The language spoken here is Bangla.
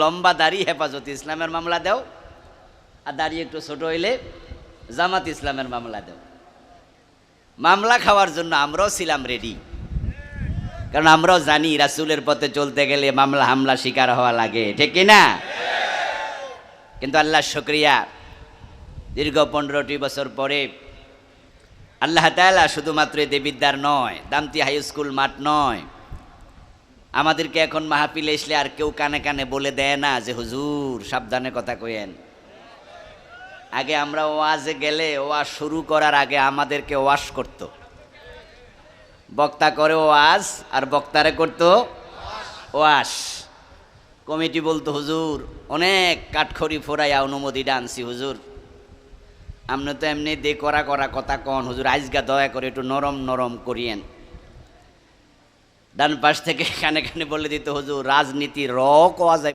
লম্বা দাড়ি হেফাজত ইসলামের মামলা দাও, আর দাড়ি একটু ছোট হইলে জামাত ইসলামের মামলা দাও। মামলা খাওয়ার জন্য আমরাও ছিলাম রেডি কারণ আমরাও জানি রাসুলের পথে চলতে গেলে মামলা হামলা শিকার হওয়া লাগে, ঠিক না কিন্তু আল্লাহ শুক্রিয়া, দীর্ঘ পনেরোটি বছর পরে আল্লাহ তাআলা শুধুমাত্র দেবিদ্যার নয়, দামতি হাই স্কুল মাঠ নয় আমাদেরকে এখন মাহফিলে আসলে আর কেউ কানে কানে বলে দেয় না যে, হুজুর, সাবধানে কথা কইেন আগে আমরা ওয়াজে গেলে ওয়াজ শুরু করার আগে আমাদেরকে ওয়াশ করত। বক্তা করে ওয়াজ আর বক্তারে করতো ওয়াশ। কমিটি বলতো, হুজুর, অনেক কাঠখড়ি ফোরাইয়া অনুমতি ডানছি, হুজুর। আপনি তো এমনি দে করা করা কথা কন, হুজুর আজগা দয়া করে একটু নরম নরম করিয়েন। ডান পাশ থেকে কানে কানে বলে দিত হুজুর রাজনীতি র কোয়া যায়